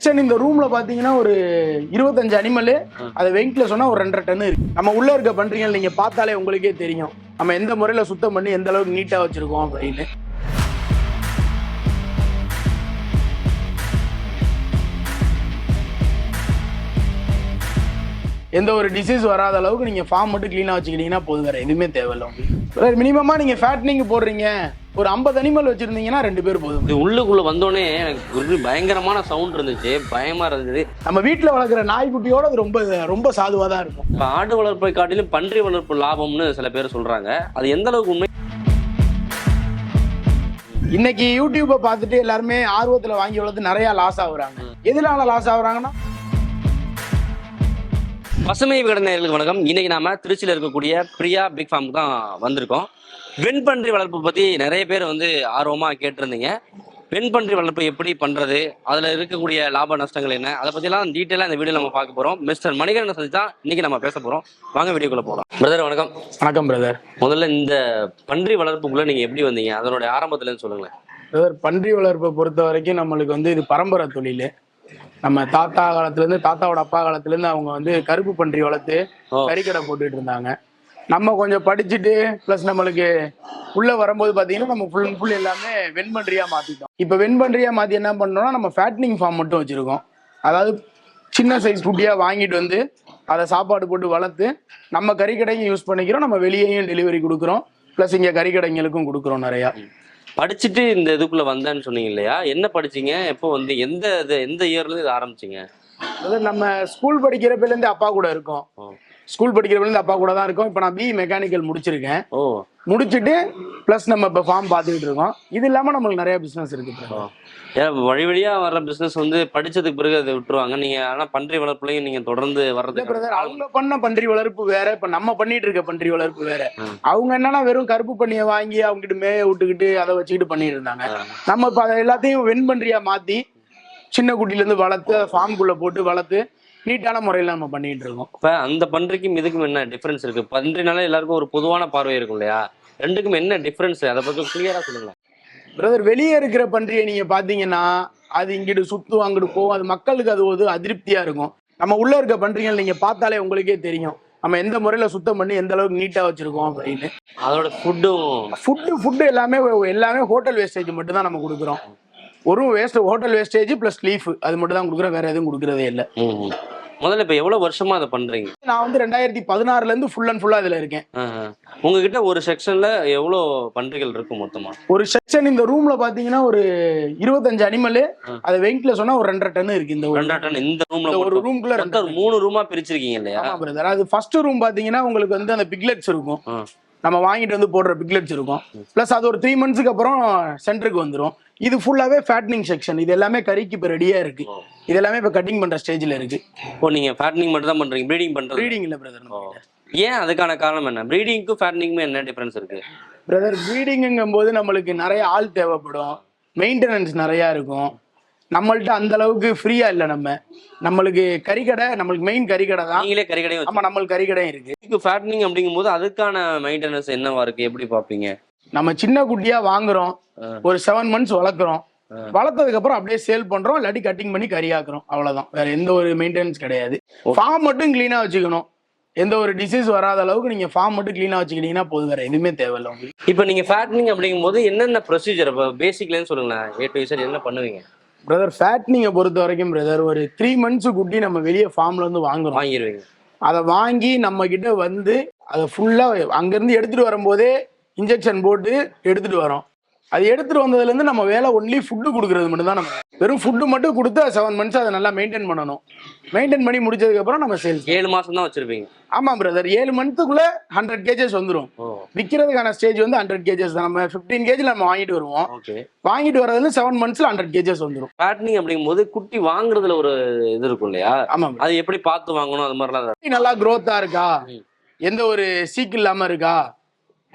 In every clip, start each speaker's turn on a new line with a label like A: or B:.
A: Kitchen இந்த ரூம்ல பாத்தீங்கன்னா ஒரு இருபத்தஞ்சு அனிமல் அது வெயிட்ல சொன்னா ஒரு ரெண்டரை டன் இருக்கு. நம்ம உள்ள இருக்க பண்றீங்க நீங்க பார்த்தாலே உங்களுக்கே தெரியும். நம்ம எந்த முறையில சுத்தம் பண்ணி எந்த அளவுக்கு நீட்டா வச்சிருக்கோம் அப்படின்னு. எந்த ஒரு டிசீஸ் வராத அளவுக்கு நீங்க ஃபார்ம் மட்டும் க்ளீனா வச்சுக்கிட்டீங்கன்னா போதும் வேற எதுவுமே தேவையில்லை உங்களுக்கு. மினிமமா நீங்க ஃபேட்னிங் போடுறீங்க. ஒரு ஐம்பது அனிமல் வச்சிருந்தீங்கன்னா ரெண்டு பேர் போதும்.
B: இது உள்ளுக்குள்ள வந்தோடனே எனக்கு ஒரு பயங்கரமான சவுண்ட் இருந்துச்சு பயமா இருந்தது.
A: நம்ம வீட்டில் வளர்க்குற நாய்க்குட்டியோட அது ரொம்ப ரொம்ப சாதுவாக தான் இருக்கும்.
B: இப்ப ஆடு வளர்ப்பை காட்டிலும் பன்றி வளர்ப்பு லாபம்னு சில பேர் சொல்றாங்க. அது எந்த அளவுக்கு உண்மை?
A: இன்னைக்கு யூடியூப்பை பார்த்துட்டு எல்லாருமே ஆர்வத்தில் வாங்கி வளர்த்து நிறைய லாஸ் ஆகுறாங்க. எதனால லாஸ் ஆகுறாங்கன்னா?
B: பசுமை விகடனர்களுக்கு வணக்கம். இன்னைக்கு நாம திருச்சியில இருக்கக்கூடிய பிரியா பிக் ஃபார்ம் தான் வந்திருக்கோம். வெண்பன்றி வளர்ப்பு பத்தி நிறைய பேர் வந்து ஆர்வமா கேட்டிருந்தீங்க. வெண்பன்றி வளர்ப்பு எப்படி பண்றது? அதுல இருக்கக்கூடிய லாப நஷ்டங்கள் என்ன? அதை பத்திலாம் டீட்டெயிலா இந்த வீடியோ நம்ம பார்க்க போறோம். மிஸ்டர் மணிகரன் சந்தி தான் இன்னைக்கு நம்ம பேச போறோம். வாங்க வீடியோக்குள்ள போறோம் பிரதர் வணக்கம்.
A: வணக்கம் பிரதர்
B: முதல்ல இந்த பன்றி வளர்ப்புக்குள்ள நீங்க எப்படி வந்தீங்க? அதனுடைய ஆரம்பத்துல இருந்து சொல்லுங்களேன்.
A: பிரதர் பன்றி வளர்ப்பை பொறுத்த வரைக்கும் நம்மளுக்கு வந்து இது பரம்பரை தொழில். நம்ம தாத்தா காலத்துலேருந்து தாத்தாவோட அப்பா காலத்துலேருந்து அவங்க வந்து கருப்பு பன்றி வளர்த்து. கறிக்கடை போட்டுட்டு இருந்தாங்க. நம்ம கொஞ்சம் படிச்சுட்டு ப்ளஸ் நம்மளுக்கு உள்ள வரும்போது பார்த்தீங்கன்னா நம்ம ஃபுல் அண்ட் ஃபுல் எல்லாமே வெண்பன்றியா மாற்றிட்டோம் இப்போ வெண்பன்றியா மாற்றி என்ன பண்ணோம்னா நம்ம ஃபேட்னிங் ஃபார்ம் மட்டும் வச்சுருக்கோம். அதாவது சின்ன சைஸ் குட்டியாக வாங்கிட்டு வந்து அதை சாப்பாடு போட்டு வளர்த்து நம்ம கறிக்கடையும் யூஸ் பண்ணிக்கிறோம் நம்ம வெளியேயும் டெலிவரி கொடுக்குறோம். ப்ளஸ் இங்கே கறிக்கடைங்களுக்கும் கொடுக்குறோம் நிறையா.
B: படிச்சுட்டு இந்த இதுக்குள்ள வந்தேன்னு சொன்னீங்க இல்லையா? என்ன படிச்சீங்க? எப்போ வந்து எந்த இது எந்த இயர்ல இருந்து இது ஆரம்பிச்சீங்க?
A: அதாவது நம்ம ஸ்கூல் படிக்கிறப்பலேருந்து அப்பா கூட இருக்கோம். ஸ்கூல் படிக்கிறப்பலேருந்து அப்பா கூட தான் இருக்கோம். இப்போ நான் பிஇ மெக்கானிக்கல் முடிச்சிருக்கேன்.
B: ஓ.
A: முடிச்சுட்டு ப்ளஸ் நம்ம இப்போ ஃபார்ம் பார்த்துக்கிட்டு இருக்கோம். இது இல்லாமல் நம்மளுக்கு நிறைய பிஸ்னஸ் இருக்கு
B: ஓ. ஏன் வழி வழியா வர்ற பிசினஸ் வந்து படிச்சதுக்கு பிறகு அதை விட்டுருவாங்க. நீங்க ஆனா பன்றி வளர்ப்புலையும் நீங்க தொடர்ந்து வர்றதுக்கு
A: பிரதர் அவங்க பண்ண பன்றி வளர்ப்பு வேற. இப்ப நம்ம பண்ணிட்டு இருக்க பன்றி வளர்ப்பு வேற. அவங்க என்னன்னா வெறும் கருப்பு பண்ணியை வாங்கி அவங்ககிட்ட மேய விட்டுக்கிட்டு அதை வச்சுக்கிட்டு பண்ணிட்டு இருந்தாங்க. நம்ம இப்ப அதை எல்லாத்தையும் வெண்பன்றியா மாத்தி சின்ன குட்டில இருந்து வளர்த்து ஃபார்ம்குள்ள போட்டு வளர்த்து நீட்டான முறையில நம்ம பண்ணிட்டு இருக்கோம்.
B: இப்ப அந்த பன்றிக்கும் இதுக்கும் என்ன டிஃபரன்ஸ் இருக்கு? பன்றினால எல்லாருக்கும் ஒரு பொதுவான பார்வை இருக்கும் இல்லையா? ரெண்டுக்கும் என்ன டிஃபரன்ஸ் அதை பத்தி கிளியரா சொல்லுங்களேன்.
A: பிரதர் வெளியே இருக்கிற பன்றியை நீங்க பாத்தீங்கன்னா அது இங்கிட்டு சுத்தும் அங்கிட்டு போகும். அது மக்களுக்கு அது ஒரு அதிருப்தியா இருக்கும். நம்ம உள்ள இருக்க பன்றிகள் நீங்க பார்த்தாலே உங்களுக்கே தெரியும். நம்ம எந்த முறையில சுத்தம் பண்ணி எந்த அளவுக்கு நீட்டா வச்சிருக்கோம் அப்படின்னு.
B: அதோட ஃபுட்டும்
A: ஃபுட்டு ஃபுட்டு எல்லாமே எல்லாமே ஹோட்டல் வேஸ்டேஜ் மட்டும் தான் நம்ம கொடுக்குறோம். ஒரு waste hotel wastage plus leaf அது மட்டும் தான் கொடுக்குறோம். வேற எதுவும் கொடுக்குறதே இல்லை.
B: முதல்ல இப்ப எவ்வளவு வருஷமா அதை பண்றீங்க
A: நான் வந்து ரெண்டாயிரத்தி பதினாறுல இருந்து ஃபுல் அண்ட் ஃபுல்லா இதுல இருக்கேன்.
B: உங்ககிட்ட ஒரு செக்ஷன்ல எவ்வளவு பன்றிகள் இருக்கும் மொத்தமா
A: ஒரு செக்ஷன் இந்த ரூம்ல பாத்தீங்கன்னா ஒரு இருபத்தஞ்சு அனிமல். அது வெயிட்ல சொன்னா ஒரு ரெண்டரை டன் இருக்கு இந்த
B: ரெண்டரை டன் இந்த ரூம்ல
A: ஒரு. ரூம்குள்ள
B: மூணு ரூமா பிரிச்சிருக்கீங்க இல்லையா
A: பிரதர் அது ஃபர்ஸ்ட் ரூம் பாத்தீங்கன்னா உங்களுக்கு வந்து அந்த பிக்லெட்ஸ் இருக்கும். நம்ம வாங்கிட்டு வந்து போடுற பிக்லெட்ஸ் இருக்கும். ப்ளஸ் அது ஒரு த்ரீ மந்த்ஸ்க்கு அப்புறம் சென்டருக்கு வந்துடும் இது ஃபுல்லாவே ஃபேட்னிங் செக்ஷன் இது எல்லாமே கறிக்கு இப்போ ரெடியா இருக்கு. இது எல்லாமே இப்போ கட்டிங் பண்ற ஸ்டேஜ்ல இருக்கு.
B: ஓ நீங்க ஃபேட்னிங் மட்டும் தான் பண்றீங்க? ப்ரீடிங் பண்றது?
A: ப்ரீடிங் இல்ல பிரதர்.
B: ஏன் அதுக்கான காரணம் என்ன? ப்ரீடிங்க்கும் ஃபேட்னிங்க்கும் என்ன டிஃபரன்ஸ் இருக்கு?
A: பிரதர் ப்ரீடிங்குங்கும் போது நம்மளுக்கு நிறைய ஆள் தேவைப்படும். மெயின்டெனன்ஸ் நிறைய இருக்கும். நம்மள்ட்ட அந்த அளவுக்கு ஃப்ரீயா இல்லை நம்ம. நம்மளுக்கு கறிக்கடை நம்மளுக்கு மெயின் கறிக்கடை தான்.
B: நீங்களே கறிக்கடையும்
A: ஆமா நம்மளுக்கு கறிக்கடை இருக்கு.
B: ஃபேட்னிங் அப்படிங்கும்போது அதுக்கான மெயின்டெனன்ஸ் என்னவா இருக்கு? எப்படி பாப்பீங்க
A: நம்ம சின்ன குட்டியா வாங்குறோம். ஒரு செவன் மந்த்ஸ் வளர்க்குறோம். வளர்த்ததுக்கு அப்புறம் அப்படியே சேல் பண்றோம். இல்லாட்டி கட்டிங் பண்ணி கறியாக்குறோம் அவ்வளவுதான். வேற எந்த ஒரு மெயின்டெனன்ஸ் கிடையாது. ஃபார்ம் மட்டும் க்ளீனா வச்சுக்கணும். எந்த ஒரு டிசீஸ் வராத அளவுக்கு நீங்க ஃபார்ம் மட்டும் க்ளீனா வச்சுக்கிட்டீங்கன்னா போதும். வேற எதுவுமே தேவையில்லை உங்களுக்கு.
B: இப்போ நீங்க ஃபேட்னிங் அப்படிங்கும்போது என்னென்ன ப்ரொசீஜர் இப்போ பேசிக்லேன்னு சொல்லுங்களேன். ஏ டு என்ன பண்ணுவீங்க?
A: பிரதர் ஃபேட்னிங்கை பொறுத்த வரைக்கும் பிரதர் ஒரு த்ரீ மந்த்ஸ் குட்டி நம்ம வெளியே ஃபார்ம்ல இருந்து வாங்குறோம்.
B: வாங்கிடுவீங்க
A: அதை வாங்கி நம்ம கிட்ட வந்து அதை ஃபுல்லா அங்கிருந்து எடுத்துட்டு வரும்போதே இன்ஜெக்ஷன் போட்டு எடுத்துட்டு வரோம். அது எடுத்துட்டு வந்ததுல இருந்து நம்ம வேலை ஒன்லி ஃபுட்டு கொடுக்கறது மட்டும் தான் நம்ம. வெறும் ஃபுட்டு மட்டும் கொடுத்து செவன் மந்த்ஸ் அதை நல்லா மெயின்டைன் பண்ணணும். மெயின்டைன் பண்ணி முடிச்சதுக்கு அப்புறம் நம்ம சேல்ஸ்
B: ஏழு மாசம் தான் வச்சிருப்பீங்க.
A: ஆமா பிரதர் ஏழு மந்த்துக்குள்ள ஹண்ட்ரட் கேஜஸ் வந்துடும் விற்கிறதுக்கான ஸ்டேஜ் வந்து ஹண்ட்ரட் கேஜஸ் தான். நம்ம ஃபிஃப்டீன் கேஜில் நம்ம வாங்கிட்டு வருவோம். வாங்கிட்டு வரதுல செவன் மந்த்ஸ்ல ஹண்ட்ரட் கேஜஸ் வந்துடும்
B: ஃபேட்னிங் அப்படிங்கும்போது குட்டி வாங்குறதுல ஒரு இது இருக்கும் இல்லையா?
A: ஆமா bro.
B: அது எப்படி பார்த்து வாங்கணும்? அது மாதிரிலாம்
A: நல்லா growth-ஆ இருக்கா. எந்த ஒரு சீக்கு இல்லாம இருக்கா?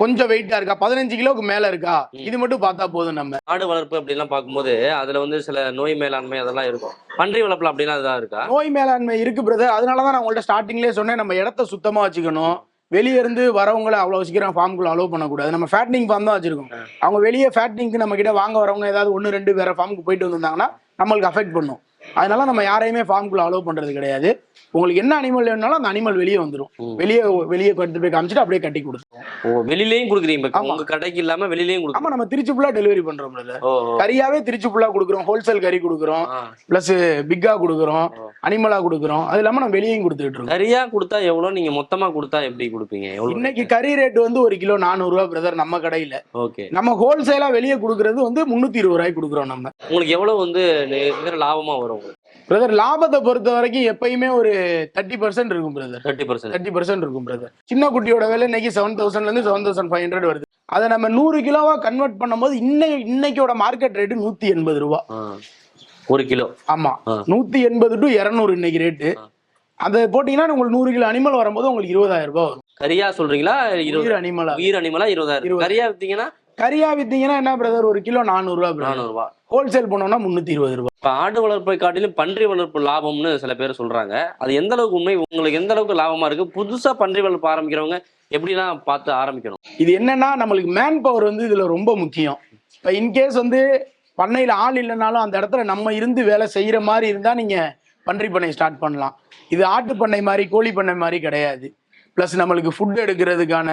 A: கொஞ்சம் வெயிட்டா இருக்கா? பதினஞ்சு கிலோவுக்கு மேல இருக்கா? இது மட்டும் பார்த்தா போதும் நம்ம.
B: ஆடு வளர்ப்பு அப்படிலாம் பார்க்கும்போது அதுல வந்து சில நோய் மேலாண்மை அதெல்லாம் இருக்கும். பன்றி வளர்ப்புல அப்படிலாம் இதா இருக்கா?
A: நோய் மேலாண்மை இருக்கு பிரதர் அதனாலதான் நான் உங்கள்ட்ட ஸ்டார்டிங்லேயே சொன்னேன் நம்ம இடத்த சுத்தமா வச்சுக்கணும். வெளியே இருந்து வரவங்கள அவ்வளவு சீக்கிரம் ஃபார்முக்குள்ள அலோவ் பண்ணக்கூடாது. நம்ம ஃபேட்னிங் ஃபார்ம் தான் வச்சிருக்கோம். அவங்க வெளியே ஃபேட்னிங்க்கு நம்ம கிட்ட வாங்க வரவங்க ஏதாவது ஒன்று ரெண்டு வேற ஃபார்முக்கு போயிட்டு வந்திருந்தாங்கன்னா நம்மளுக்கு அஃபெக்ட் பண்ணும். அதனால நம்ம யாரையுமே ஃபார்முக்குள்ள அலோவ் பண்றது கிடையாது. உங்களுக்கு என்ன அனிமல் வேணும்னாலும் அந்த அனிமல் வெளியே வந்துடும். வெளியே வெளியே கொண்டு போய் காமிச்சிட்டு அப்படியே கட்டி கொடுத்துருவோம்
B: ஓ வெளியிலயும் கொடுக்குறீங்க. உங்க கடைக்கு இல்லாம வெளியிலயும் கொடுக்குறீங்க.
A: ஆமா நம்ம திருச்சி ஃபுல்லா டெலிவரி பண்றோம். கறியாவே திருச்சி ஃபுல்லா கொடுக்குறோம். ஹோல்சேல் கறி கொடுக்குறோம். பிளஸ் பிக்கா கொடுக்குறோம். அனிமலா கொடுக்குறோம். அது இல்லாம நம்ம வெளியும் கொடுத்துட்டு இருக்கோம்.
B: கறியா கொடுத்தா எவ்வளவு நீங்க மொத்தமா கொடுத்தா எப்படி கொடுப்பீங்க?
A: இன்னைக்கு கறி ரேட் வந்து ஒரு கிலோ நானூறு ரூபா பிரதர் நம்ம கடையில.
B: ஓகே.
A: நம்ம ஹோல்சேலா வெளியே கொடுக்கறது வந்து முன்னூத்தி இருபது ரூபாய்க்கு கொடுக்குறோம் நம்ம.
B: உங்களுக்கு எவ்வளவு வந்து லாபமா வரும்?
A: பிரதர் லாபத்தை பொறுத்த வரைக்கும் எப்பயுமே ஒரு தேர்ட்டி பர்சன்ட் இருக்கும் brother
B: thirty percent
A: thirty percent இருக்கும் பிரதர் சின்ன குட்டியோட விலை இன்னைக்கு செவன் தௌசண்ட்ல இருந்து செவன் தௌசண்ட் ஃபைவ் ஹண்ட்ரட் வருது. அதை நம்ம நூறு கிலோவா கன்வெர்ட் பண்ணும்போது இன்னை இன்னைக்கோட மார்க்கெட் ரேட்டு நூத்தி எண்பது ரூபா.
B: ஒரு கிலோ.
A: ஆமா. நூத்தி எண்பது டு இருநூறு இன்னைக்கு ரேட்டு. அதை போட்டீங்கன்னா உங்களுக்கு நூறு கிலோ அனிமல் வரும்போது உங்களுக்கு இருபதாயிரம் ரூபாய் வரும்.
B: கறியா சொல்றீங்களா? இருபது.
A: அனிமலா
B: உயிர் அனிமலா இருபதாயிரம்.
A: இருபது.
B: கறியா வித்தீங்கன்னா?
A: கறியா வித்தீங்கன்னா என்ன பிரதர் ஒரு கிலோ நானூறு ரூபா பிரதர்
B: நானூறு ரூபாய்
A: ஹோல்சேல் பண்ணோம்னா முன்னூத்தி இருபது ரூபாய்
B: இப்ப ஆடு வளர்ப்பை காட்டிலும் பன்றி வளர்ப்பு லாபம்னு சில பேர் சொல்றாங்க. அது எந்த அளவுக்கு உண்மை? உங்களுக்கு எந்த அளவுக்கு லாபமா இருக்கு? புதுசா பன்றி வளர்ப்பு ஆரம்பிக்கிறவங்க எப்படிலாம் பார்த்து ஆரம்பிக்கணும்?
A: இது என்னன்னா நம்மளுக்கு மேன் பவர் வந்து இதுல ரொம்ப முக்கியம். இப்போ இன்கேஸ் வந்து பண்ணையில ஆள் இல்லைனாலும் அந்த இடத்துல நம்ம இருந்து வேலை செய்யற மாதிரி இருந்தா நீங்க பன்றி பண்ணை ஸ்டார்ட் பண்ணலாம். இது ஆட்டு பண்ணை மாதிரி கோழி பண்ணை மாதிரி கிடையாது. ப்ளஸ் நம்மளுக்கு ஃபுட் எடுக்கிறதுக்கான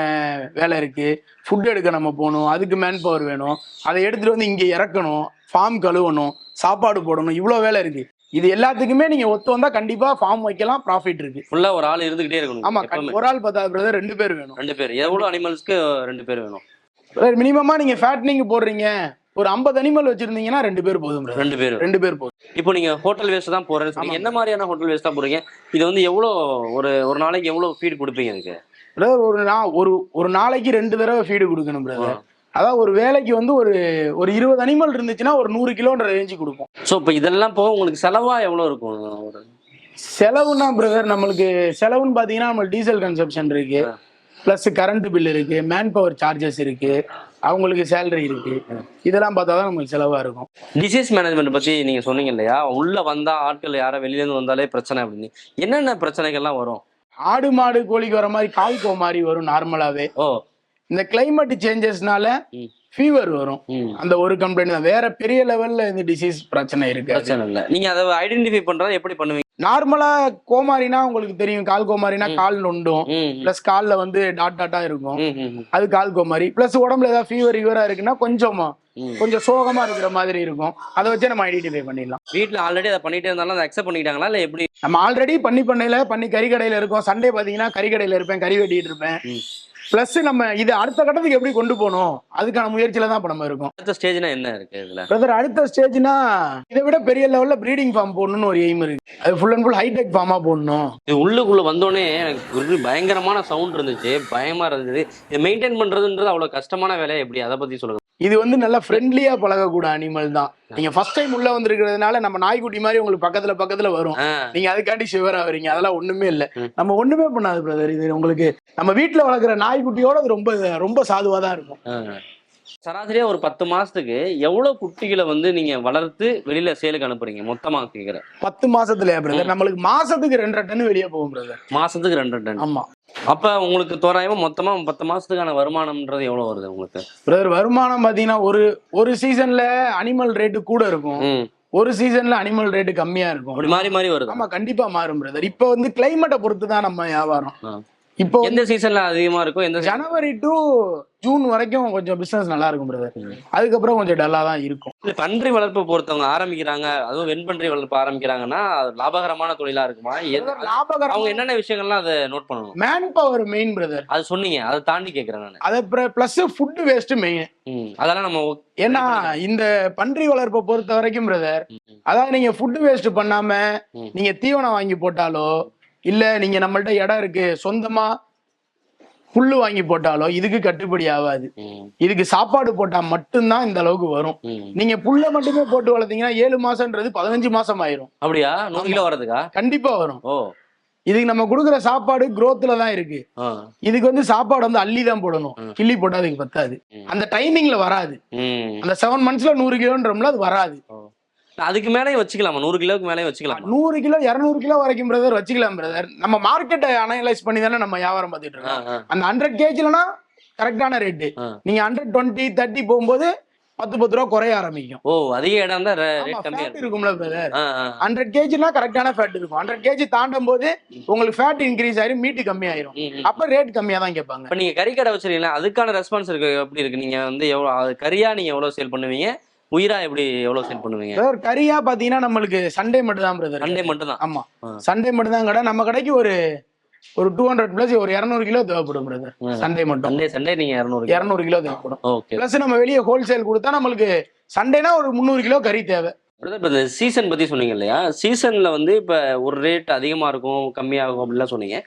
A: வேலை இருக்கு. ஃபுட் எடுக்க நம்ம போகணும். அதுக்கு மேன் பவர் வேணும். அதை எடுத்துட்டு வந்து இங்கே இறக்கணும். ஃபார்ம் கழுவணும். சாப்பாடு போடணும். இவ்வளோ வேலை இருக்கு. இது எல்லாத்துக்குமே நீங்க ஒத்து வந்தா கண்டிப்பா ஃபார்ம் வைக்கலாம். ப்ராஃபிட் இருக்கு.
B: ஃபுல்லா ஒரு ஆள் இருந்துகிட்டே இருக்கணும்.
A: ஆமா. ஒரு ஆள் பத்தாது பிரதர் ரெண்டு பேர் வேணும்.
B: ரெண்டு பேர். எவ்வளவு அனிமல்ஸ்க்கு ரெண்டு பேர் வேணும்?
A: மினிமமா நீங்க ஃபேட்னிங் போடுறீங்க. ஒரு ஐம்பது அனிமல் வச்சிருந்தீங்கன்னா ரெண்டு பேர் போதும்.
B: ரெண்டு பேர்.
A: ரெண்டு பேர் போதும்.
B: இப்போ நீங்க ஹோட்டல் வேஸ்ட் தான் போறேன்னு
A: ஆமா.
B: என்ன மாதிரியான ஹோட்டல் வேஸ்ட் தான் போறீங்க? இது வந்து எவ்வளோ ஒரு ஒரு நாளைக்கு எவ்வளவு ஃபீட் கொடுப்பீங்க இதுக்கு
A: பிரதர் ஒரு நா ஒரு ஒரு நாளைக்கு ரெண்டு தடவை ஃபீடு கொடுக்கணும் பிரதர் அதாவது ஒரு வேலைக்கு வந்து ஒரு ஒரு இருபது அனிமல் இருந்துச்சுன்னா ஒரு நூறு கிலோன்ற ரேஞ்சு கொடுப்போம்.
B: ஸோ இப்போ இதெல்லாம் போக உங்களுக்கு செலவா எவ்வளோ இருக்கும்? ஒரு
A: செலவுனா பிரதர் நம்மளுக்கு செலவுன்னு பாத்தீங்கன்னா நம்ம டீசல் கன்சப்ஷன் இருக்கு. பிளஸ் கரண்ட் பில் இருக்கு மேன் பவர் சார்ஜஸ் இருக்கு அவங்களுக்கு சேலரி இருக்கு. இதெல்லாம் பார்த்தா தான் நம்மளுக்கு செலவா இருக்கும்.
B: டிசீஸ் மேனேஜ்மெண்ட் பத்தி நீங்க சொன்னீங்க இல்லையா? உள்ள வந்தா ஆட்கள் யாரா வெளியில இருந்து வந்தாலே பிரச்சனை அப்படின்னு. என்னென்ன பிரச்சனைகள்லாம் வரும்?
A: ஆடு மாடு கோழிக்கு வர மாதிரி கால் கோ மாதிரி வரும் நார்மலாவே.
B: ஓ.
A: இந்த கிளைமேட் சேஞ்சஸ்னால. ஃபீவர் வரும். அந்த ஒரு கம்ப்ளைண்ட் தான். வேற பெரிய லெவல்ல இந்த டிசீஸ் பிரச்சனை இருக்கு
B: பிரச்சனை இல்லை. நீங்க அதை ஐடென்டிஃபை பண்றதை எப்படி பண்ணுவீங்க?
A: நார்மலா கோமாரினா உங்களுக்கு தெரியும். கால் கோமாரினா. கால் நொண்டும் பிளஸ் கால்ல வந்து டாட் டாட்டா இருக்கும். அது கால் கோமாரி. பிளஸ் உடம்புல ஏதாவது ஃபீவர் ரிவரா இருக்குன்னா கொஞ்சம். கொஞ்சம் சோகமா இருக்கிற மாதிரி இருக்கும். அதை வச்சு நம்ம ஐடென்டிஃபை பண்ணிடலாம்.
B: வீட்ல ஆல்ரெடி அதை பண்ணிட்டே இருந்தாலும் அதை அக்செப்ட் பண்ணிக்கிட்டாங்களா? இல்ல எப்படி?
A: நம்ம ஆல்ரெடி பண்ணி பண்ணையில பண்ணி கறி கடையில இருக்கோம். சண்டே பாத்தீங்கன்னா கறி கடையில இருப்பேன் கறி வெட்டிட்டு இருப்பேன். பிளஸ் நம்ம இதை அடுத்த கட்டத்துக்கு எப்படி கொண்டு போகணும்? அதுக்கான முயற்சியில தான் இப்ப நம்ம இருக்கோம்.
B: அடுத்த ஸ்டேஜ்னா என்ன இருக்கு இதுல?
A: பிரதர் அடுத்த ஸ்டேஜ்னா இதை விட பெரிய லெவல்ல ப்ரீடிங் ஃபார்ம் போடணும்னு ஒரு எய்ம் இருக்கு. அது full and full hi tech pharma போடணும்.
B: இது உள்ளுக்குள்ள வந்தோடனே எனக்கு பயங்கரமான சவுண்ட் இருந்துச்சு. பயமா இருந்தது. இதை மெயின்டைன் பண்றதுன்றது அவ்வளவு கஷ்டமான வேலையா எப்படி? அதை பத்தி சொல்லுங்க.
A: இது வந்து நல்லா ஃப்ரெண்ட்லியா பழகக்கூட அனிமல் தான். நீங்க ஃபர்ஸ்ட் டைம் உள்ள வந்திருக்கிறதுனால நம்ம நாய்க்குட்டி மாதிரி உங்களுக்கு பக்கத்துல பக்கத்துல வரும். நீங்க அதுக்காண்டி சிவர் ஆவறீங்க. அதெல்லாம் ஒண்ணுமே இல்ல. நம்ம ஒண்ணுமே பண்ணாது பிரதர் இது உங்களுக்கு நம்ம வீட்ல வளர்க்குற நாய்க்குட்டியோட அது ரொம்ப ரொம்ப சாதுவா தான் இருக்கும்.
B: சராசரியா ஒரு பத்து மாசத்துக்கு எவ்வளவு குட்டிகளை வந்து நீங்க வளர்த்து வெளியில சேலுக்கு அனுப்புறீங்க? மொத்தமா கேக்குறேன்.
A: பத்து மாசத்துலயா பிரதர் நம்மளுக்கு மாசத்துக்கு ரெண்டரை டன் வெளியே போகும் பிரதர்
B: மாசத்துக்கு ரெண்டு டன்.
A: ஆமா.
B: அப்ப உங்களுக்கு தோராயமா மொத்தமா பத்து மாசத்துக்கான வருமானம்ன்றது எவ்வளவு வருது உங்களுக்கு?
A: பிரதர் வருமானம் பாத்தீங்கன்னா ஒரு ஒரு சீசன்ல அனிமல் ரேட்டு கூட இருக்கும். ஒரு சீசன்ல அனிமல் ரேட்டு கம்மியா இருக்கும்.
B: அப்படி மாறி மாறி வருது?
A: ஆமா கண்டிப்பா மாறும் பிரதர் இப்போ வந்து கிளைமேட்டை பொறுத்து தான் நம்ம வியாபாரம். இப்போ
B: எந்த சீசன்ல அதிகமா இருக்கும்? எந்த
A: ஜனவரி டு ஜூன் வரைக்கும் கொஞ்சம் பிசினஸ் நல்லா இருக்கும் பிரதர். அதுக்கப்புறம் கொஞ்சம் டல்லா தான் இருக்கும்.
B: பன்றி வளர்ப்பு பொறுத்தவங்க ஆரம்பிக்கிறாங்க. அதுவும் வெண்பன்றி வளர்ப்பு ஆரம்பிக்கிறாங்கன்னா அது லாபகரமான தொழிலா இருக்குமா?
A: லாபகரம்
B: அவங்க என்னென்ன விஷயங்கள்லாம் அதை நோட் பண்ணணும்?
A: மேன் பவர் மெயின் பிரதர்
B: அது சொன்னீங்க. அதை தாண்டி கேக்குறேன் நான்.
A: அதை பிளஸ் ஃபுட் வேஸ்ட் மெயின்
B: அதெல்லாம் நம்ம
A: ஏன்னா இந்த பன்றி வளர்ப்பை பொறுத்த வரைக்கும் பிரதர். அதாவது நீங்க ஃபுட் வேஸ்ட் பண்ணாம. நீங்க தீவனம் வாங்கி போட்டாலோ இல்ல நீங்க நம்மள்ட்ட இடம் இருக்கு. சொந்தமா புல்லு வாங்கி போட்டாலோ இதுக்கு கட்டுப்படி ஆகாது. இதுக்கு சாப்பாடு போட்டா மட்டும்தான் இந்த அளவுக்கு வரும். நீங்க புல்ல மட்டுமே போட்டு வளர்த்தீங்கன்னா ஏழு மாசம்ன்றது பதினஞ்சு மாசம் ஆயிரும்.
B: அப்படியா? நூறு கிலோ வர்றதுக்கா?
A: கண்டிப்பா வரும்.
B: ஓ.
A: இதுக்கு நம்ம கொடுக்குற சாப்பாடு growthல தான் இருக்கு. இதுக்கு வந்து சாப்பாடு வந்து அள்ளி தான் போடணும். கிள்ளி போட்டா அதுக்கு பத்தாது. அந்த டைமிங்ல வராது. அந்த செவன் மந்த்ஸ்ல நூறு கிலோன்றோம்ல அது வராது.
B: அதுக்கு மேலே வச்சுக்கலாமா? நூறு கிலோவுக்கு மேலே வச்சுக்கலாமா?
A: நூறு கிலோ இருநூறு கிலோ வரைக்கும் பிரதர் வச்சுக்கலாம் பிரதர் நம்ம மார்க்கெட்டை அனலைஸ் பண்ணி தானே நம்ம வியாபாரம் பார்த்துட்டு இருக்கோம். அந்த ஹண்ட்ரட் கேஜிலனா கரெக்டான ரேட்டு. நீங்க ஹண்ட்ரட் டுவெண்ட்டி தேர்ட்டி போகும்போது பத்து பத்து ரூபா குறைய ஆரம்பிக்கும்.
B: ஓ அதிக இடம் தான் ரேட் கம்மியா
A: இருக்கும்ல பிரதர். ஹண்ட்ரட் கேஜினா கரெக்டான ஃபேட் இருக்கும். ஹண்ட்ரட் கேஜி தாண்டும் போது உங்களுக்கு ஃபேட் இன்க்ரீஸ் ஆயிரும் மீட்டு கம்மியாயிரும்.
B: ம், ம்.
A: அப்ப ரேட் கம்மியா தான் கேட்பாங்க.
B: இப்ப நீங்க கறி கடை வச்சிருக்கீங்களா அதுக்கான ரெஸ்பான்ஸ் இருக்கு எப்படி இருக்கு? நீங்க வந்து எவ்வளவு கறியா நீங்க எவ்வளவு சேல் பண்ணுவீங்க? உயிரா எப்படி எவ்வளவு சேல் பண்ணுவீங்க?
A: பிரதர் கறியா பாத்தீங்கன்னா நம்மளுக்கு சண்டே மட்டும் தான் பிரதர்
B: சண்டே மட்டும் தான்
A: ஆமா. சண்டே மட்டும் தான் கடை. நம்ம கடைக்கு ஒரு ஒரு டூ ஹண்ட்ரட் பிளஸ் ஒரு இரநூறு கிலோ தேவைப்படும் பிரதர். சண்டே மட்டும்.
B: சண்டே சண்டே நீங்க இரநூறு
A: இரநூறு கிலோ தேவைப்படும்.
B: ஓகே
A: பிளஸ் நம்ம வெளியே ஹோல்சேல் கொடுத்தா நம்மளுக்கு சண்டேனா ஒரு முந்நூறு கிலோ கறி தேவை.
B: இப்போ இந்த சீசன் பத்தி சொன்னீங்க இல்லையா? சீசன்ல வந்து இப்ப ஒரு ரேட் அதிகமா இருக்கும் கம்மியாகும் அப்படிலாம் சொன்னீங்க.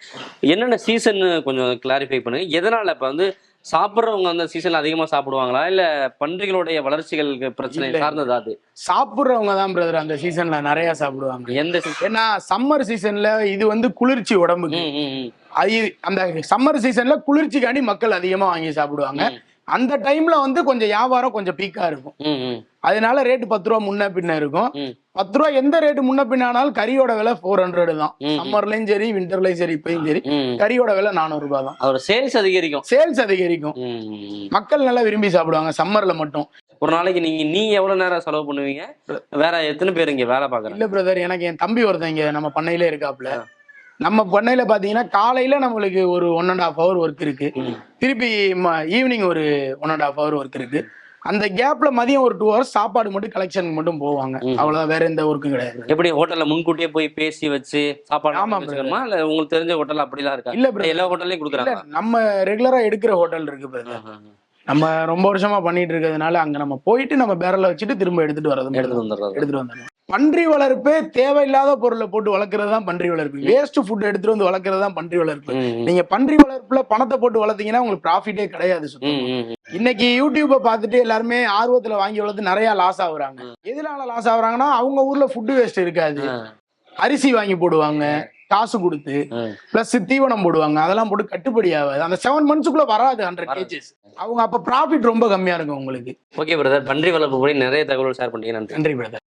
B: என்னென்ன சீசன் கொஞ்சம் கிளாரிஃபை பண்ணுங்க. எதனால இப்ப வந்து சாப்பிட்றவங்க அந்த சீசன்ல அதிகமா சாப்பிடுவாங்களா? இல்ல பன்றிகளுடைய வளர்ச்சிகளுக்கு பிரச்சனை. சார்ந்ததா அது?
A: சாப்பிடுறவங்க தான் பிரதர் அந்த சீசன்ல நிறைய சாப்பிடுவாங்க.
B: எந்த
A: ஏன்னா சம்மர் சீசன்ல இது வந்து குளிர்ச்சி உடம்புக்கு. அது அந்த சம்மர் சீசன்ல குளிர்ச்சிக்காண்டி மக்கள் அதிகமா வாங்கி சாப்பிடுவாங்க. அந்த டைம்ல வந்து கொஞ்சம் வியாபாரம் கொஞ்சம் பீக்கா இருக்கும். அதனால ரேட்டு பத்து ரூபா முன்ன பின்ன இருக்கும். பத்து ரூபா எந்த ரேட்டு முன்ன பின்ன ஆனாலும் கறியோட விலை ஃபோர் ஹண்ட்ரட் தான். சம்மர்லயும் சரி விண்டர்லயும் சரி இப்பயும் சரி கறியோட விலை நானூறு ரூபாய் தான்.
B: அதோட சேல்ஸ் அதிகரிக்கும்.
A: சேல்ஸ் அதிகரிக்கும். மக்கள் நல்லா விரும்பி சாப்பிடுவாங்க சம்மர்ல மட்டும்.
B: ஒரு நாளைக்கு நீங்க நீங்க எவ்வளவு நேரம் செலவு பண்ணுவீங்க? வேற எத்தனை பேர் இங்க வேலை பாக்குறாங்க
A: இல்ல பிரதர் எனக்கு என் தம்பி ஒருத்தன் இங்க நம்ம பண்ணையில இருக்காப்ல நம்ம பண்ணையில பாத்தீங்கன்னா காலையில நம்மளுக்கு ஒரு one and half hour work இருக்கு. திருப்பி ஈவினிங் ஒரு one and half hour work இருக்கு. அந்த கேப்ல மதியம் ஒரு டூ ஹவர்ஸ் சாப்பாடு மட்டும் கலெக்ஷன் மட்டும் போவாங்க. அவ்வளவுதான். வேற எந்த ஒர்க்கும் கிடையாது.
B: எப்படி ஹோட்டல்ல முன்கூட்டியே போய் பேசி வச்சு சாப்பாடு
A: ஆமா,
B: இல்ல உங்களுக்கு தெரிஞ்ச ஹோட்டல் அப்படிலாம் இருக்கா?
A: இல்ல
B: எல்லா ஹோட்டல்லையும் கொடுக்குறாங்க
A: நம்ம ரெகுலரா எடுக்கிற ஹோட்டல் இருக்கு நம்ம ரொம்ப வருஷமா பண்ணிட்டு இருக்கிறதுனால அங்க நம்ம போயிட்டு நம்ம பேரல வச்சுட்டு திரும்ப எடுத்துட்டு வரது
B: எடுத்து வந்துடுறது.
A: எடுத்துட்டு வந்துடணும். பன்றி வளர்ப்பு தேவையில்லாத பொருளை போட்டு வளர்க்கறது தான் பன்றி வளர்ப்பு. வேஸ்ட் ஃபுட் எடுத்துட்டு வந்து வளர்க்கறது தான் பன்றி வளர்ப்பு. நீங்க பன்றி வளர்ப்புல பணத்தை போட்டு வளர்த்தீங்கன்னா உங்களுக்கு ப்ராஃபிட்டே கிடையாது. இன்னைக்கு யூடியூப்பை பார்த்துட்டு எல்லாருமே ஆர்வத்துல வாங்கி வளர்த்து நிறைய லாஸ் ஆகுறாங்க. எதனால லாஸ் ஆகுறாங்கன்னா அவங்க ஊர்ல ஃபுட் வேஸ்ட் இருக்காது. அரிசி வாங்கி போடுவாங்க காசு கொடுத்து. பிளஸ் தீவனம் போடுவாங்க அதெல்லாம் போட்டு கட்டுப்படி ஆகாது. அந்த செவன் மந்த்ஸ்க்குள்ள வராது ஹண்ட்ரட். கேஜஸ் அவங்க அப்ப ப்ராஃபிட் ரொம்ப கம்மியா இருக்கும் உங்களுக்கு.
B: ஓகே பிரதர் பன்றி வளர்ப்பு படி நிறைய தகவல் ஷேர் பண்ணிட்டீங்க.
A: நன்றி. பிரதர்